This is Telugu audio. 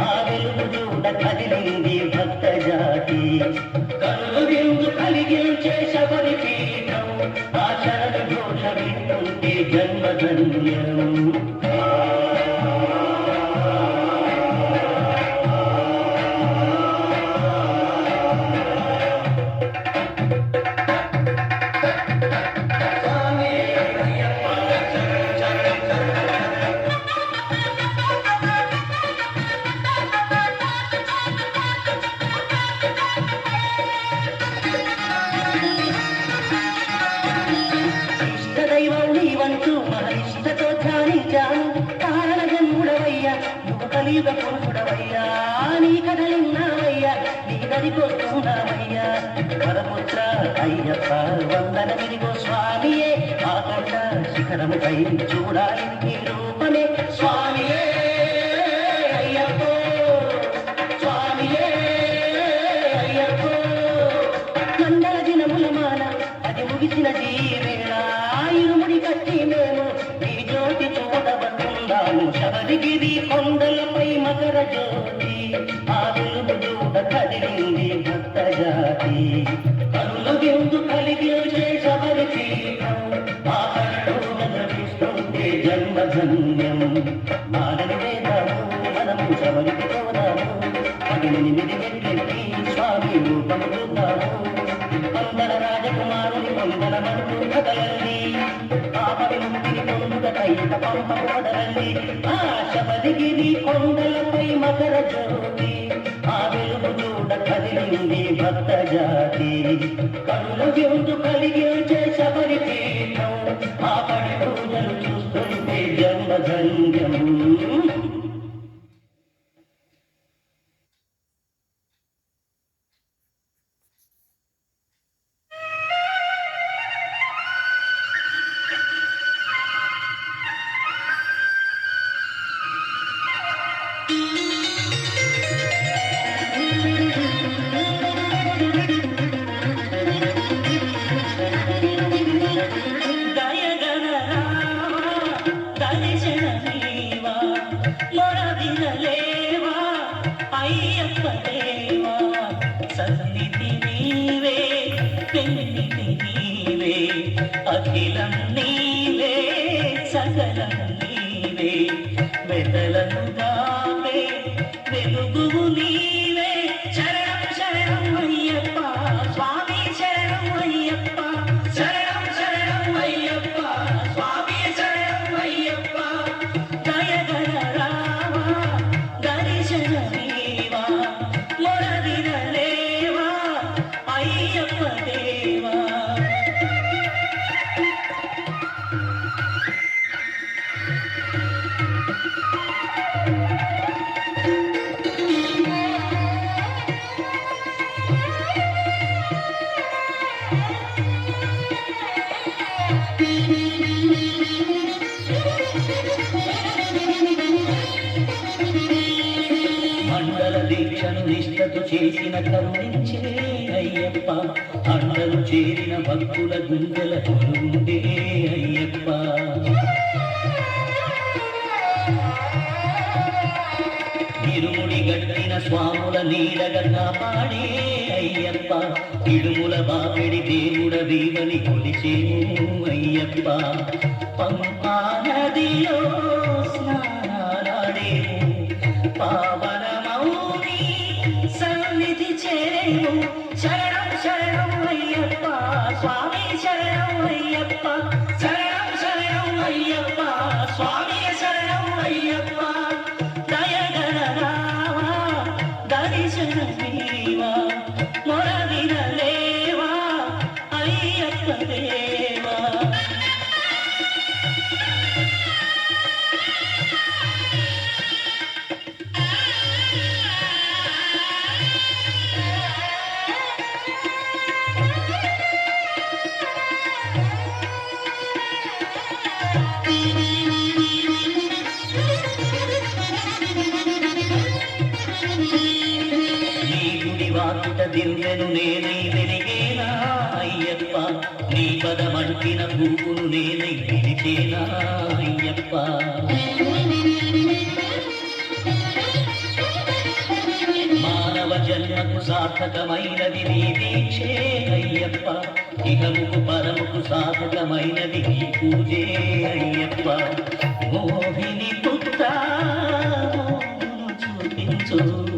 ఆ వెలుగు చూడ కదిలింది భక్త జాతి. కనులు విందు కలిగించే కలియుగ పురుషుడవయ్యా నీ కథలున్నావయ్యా నీ దరికొస్తున్నావయ్యా పరపుత్ర అయ్యప్ప వందన వందనమిదిగో స్వామియే. ఆ కొండ శిఖరముపై చూడాలి నీ రూపమే స్వామియే ముగిసిన జీవేళ. ఇరుముడి కట్టి మేము నీ జ్యోతి చూడబడుతున్నాము శబరిగిరి కొండలపై జ్యోతి ఆ వెలుగు చూడ కదిలింది భక్త జాతి. కనుల కలిగించే శబరి ఆ కళ్ళు మనము శబరికి పోదాము. పదినెనిమిది స్వామి చూద్దాము. వందల రాజకుమారుని వందల మనకు కదలండి పొందుట ఆ శబరిగిరి కొండలపై మకర జ్యోతి ఆ వెలుగు చూడ కదిలింది భక్త జాతి. కళ్ళు విందు కలిగించే శబరి మొరవినలేవా అయ్యప్ప దేవా సన్నిధి నీవే పెన్నిధి నీవే అఖిలం నీవే సకలం నీవే వెదలను నిష్ఠతో చేసిన కరుణించే అయ్యప్ప. అండలు చేరిన భక్తుల గుండెల కొలుండే అయ్యప్ప. ఇరుముడి గట్టిన స్వాముల నీడగా కాపాడే అయ్యప్ప. ఇడుముల బాపిడి దేవుడ వీవని కొలిచేము అయ్యప్ప. పంపా నదిలో స్నానాడేము పావనమౌని చేరేము శరణం శరణం అయ్యప్ప స్వామి శరణం అయ్యప్ప శరణం శరణం అయ్యప్ప స్వామి శరణం అయ్యప్ప దయగల దివ్వెను నేనై వెలిగేనా అయ్యప్ప? నీ పదమంటిన భూమును నేనై పిలిచేనా అయ్యప్ప? మానవ జన్మకు సార్థకమైనది నీ దీక్షే అయ్యప్ప. ఇహముకు పరముకు సాధకమైనది నీ పూజే అయ్యప్ప. మోహిని పుత్ర చూపించు.